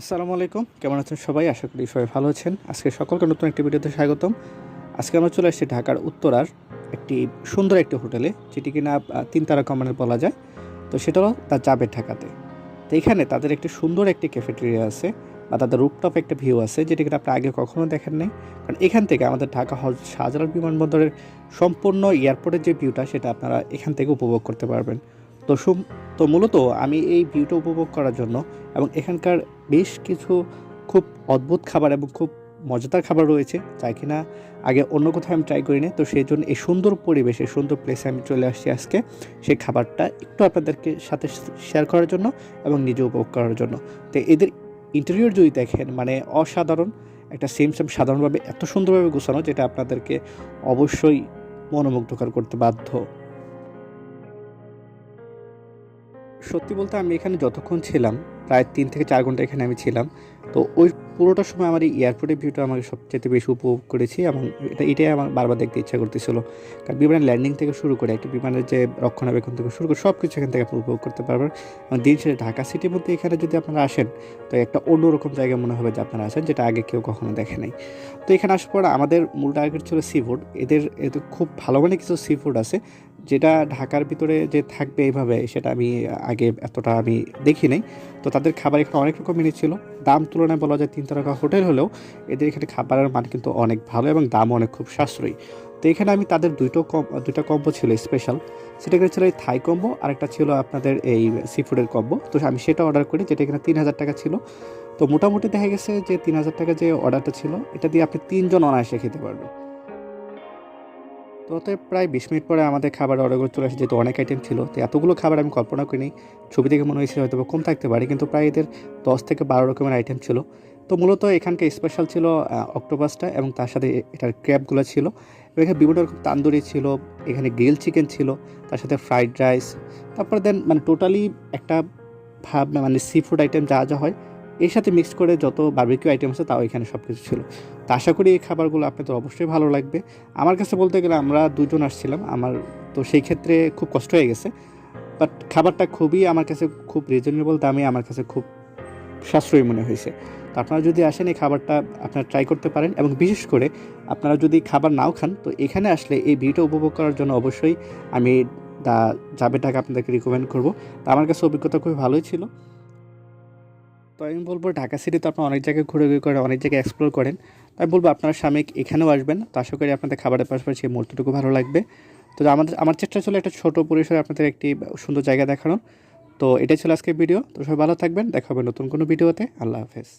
আসসালামু আলাইকুম। কেমন আছেন সবাই? আশা করি সবাই ভালো আছেন। আজকে সকলকে নতুন একটি ভিডিওতে স্বাগতম। আজকে আমরা চলে আসছি ঢাকার উত্তরার একটি সুন্দর একটি হোটেলে, যেটি কিনা তিন তারা কমানের বলা যায়। তো সেটা হলো তার যাবে ঢাকাতে। তো এখানে তাদের একটি সুন্দর একটি ক্যাফেটেরিয়া আছে বা তাদের রূপটপ একটা ভিউ আছে, যেটি কিনা আপনি আগে কখনো দেখেন নাই। কারণ এখান থেকে আমাদের ঢাকা হজ শাহজালাল বিমানবন্দরের সম্পূর্ণ এয়ারপোর্টের যে ভিউটা সেটা আপনারা এখান থেকে উপভোগ করতে পারবেন। তো তো মূলত আমি এই ভিউটা উপভোগ করার জন্য এবং এখানকার বেশ কিছু খুব অদ্ভুত খাবার এবং খুব মজাদার খাবার রয়েছে যা কিনা আগে অন্য কোথাও আমি ট্রাই করি করিনি। তো সেই জন্য এই সুন্দর পরিবেশে সুন্দর প্লেসে আমি চলে আসছি আজকে। সেই খাবারটা একটু আপনাদেরকে সাথে শেয়ার করার জন্য এবং নিজে উপভোগ করার জন্য। তো এদের ইন্টেরিয়র যদি দেখেন মানে অসাধারণ, একটা সেম সেম সাধারণভাবে এত সুন্দরভাবে গোছানো, যেটা আপনাদেরকে অবশ্যই মনোমুগ্ধকর করতে বাধ্য সত্যি বলতে আমি এখানে যতক্ষণ ছিলাম, প্রায় তিন থেকে চার ঘণ্টা এখানে আমি ছিলাম। তো ওই পুরোটা সময় আমার এই এয়ারপোর্টের ভিউটা আমাকে সবচেয়ে বেশি উপভোগ করেছি এবং এটা, এটাই আমার বারবার দেখতে ইচ্ছা করতেছিল। কারণ বিমানের ল্যান্ডিং থেকে শুরু করে একটা বিমানের যে রক্ষণাবেক্ষণ থেকে শুরু করে সব কিছু এখান থেকে আপনি উপভোগ করতে পারবেন। এবং দিন শেষে ঢাকা সিটির মধ্যে এখানে যদি আপনারা আসেন, তো একটা অন্যরকম জায়গা মনে হবে যে আপনারা আসেন যেটা আগে কেউ কখনো দেখে নাই। তো এখানে আসার পর আমাদের মূল টার্গেট ছিল সি ফুড এদের এদের খুব ভালো মানে কিছু সি ফুড আছে, যেটা ঢাকার ভিতরে যে থাকবে এইভাবে, সেটা আমি আগে এতটা আমি দেখি নাই। তো তাদের খাবার এখানে অনেক রকম মেনু ছিল। দাম তুলনায় বলা যায় তিন তারকা হোটেল হলেও এদের এখানে খাবারের মান কিন্তু অনেক ভালো এবং দাম অনেক খুব সাশ্রয়ী। তো এখানে আমি তাদের দুটো কম দুইটা কম্বো ছিল স্পেশাল সেটা ছিল এই থাই কম্বো আর একটা ছিল আপনাদের এই সি ফুডের কম্বো। তো আমি সেটা অর্ডার করি যেটা এখানে তিন হাজার টাকা ছিল। তো মোটামুটি দেখা গেছে যে তিন হাজার টাকা যে অর্ডারটা ছিল, এটা দিয়ে আপনি তিনজন অনায়াসে খেতে পারবেন। তো প্রায় বিশ মিনিট পরে আমাদের খাবার অর্ডারগুলো চলে আসে, যেহেতু অনেক আইটেম ছিল, তো এতগুলো খাবার আমি কল্পনা করিনি। ছবি থেকে মনে হয়েছিল হয়তো কম থাকতে পারে, কিন্তু প্রায় এদের দশ থেকে বারো রকমের আইটেম ছিল। তো মূলত এখানকার স্পেশাল ছিল অক্টোপাসটা এবং তার সাথে এটার ক্র্যাবগুলো ছিল। এখানে বিভিন্ন রকম তান্দুরি ছিল, এখানে গ্রিল চিকেন ছিল, তার সাথে ফ্রাইড রাইস তারপরে দেন মানে টোটালি একটা ভাব মানে সি ফুড আইটেম যা যা হয় এর সাথে মিক্স করে যত বার্বিকিউ আইটেম আছে তাও এখানে সব কিছু ছিল। তো আশা করি এই খাবারগুলো আপনাদের অবশ্যই ভালো লাগবে। আমার কাছে বলতে গেলে আমরা দুজন আসছিলাম, আমার তো সেই ক্ষেত্রে খুব কষ্ট হয়ে গেছে। বাট খাবারটা খুবই আমার কাছে খুব রিজনেবল দামে, আমার কাছে খুব সাশ্রয়ী মনে হয়েছে। তো আপনারা যদি আসেন এই খাবারটা, আপনারা ট্রাই করতে পারেন এবং বিশেষ করে আপনারা যদি খাবার নাও খান, তো এখানে আসলে এই ভিউটা উপভোগ করার জন্য অবশ্যই আমি দা যাবে টাকা আপনাদেরকে রিকমেন্ড করব। তো আমার কাছে অভিজ্ঞতা খুবই ভালোই ছিল। তো আমি বলব ঢাকা সিটিতে আপনারা অনেক জায়গায় ঘুরে ঘুরে করেন, অনেক জায়গায় এক্সপ্লোর করেন। তাই বলব আপনার স্বামীকে এখানেও আসবেন। তো আশা করি আপনাদের খাবারের পাশাপাশি এই মুহূর্তটুকু ভালো লাগবে। তো আমাদের, আমার চেষ্টা ছিল একটা ছোটো পরিসরে আপনাদের একটি সুন্দর জায়গা দেখানোর। তো এটাই ছিল আজকের ভিডিও তো সবাই ভালো থাকবেন। দেখা হবে নতুন কোনো ভিডিওতে আল্লাহ হাফেজ।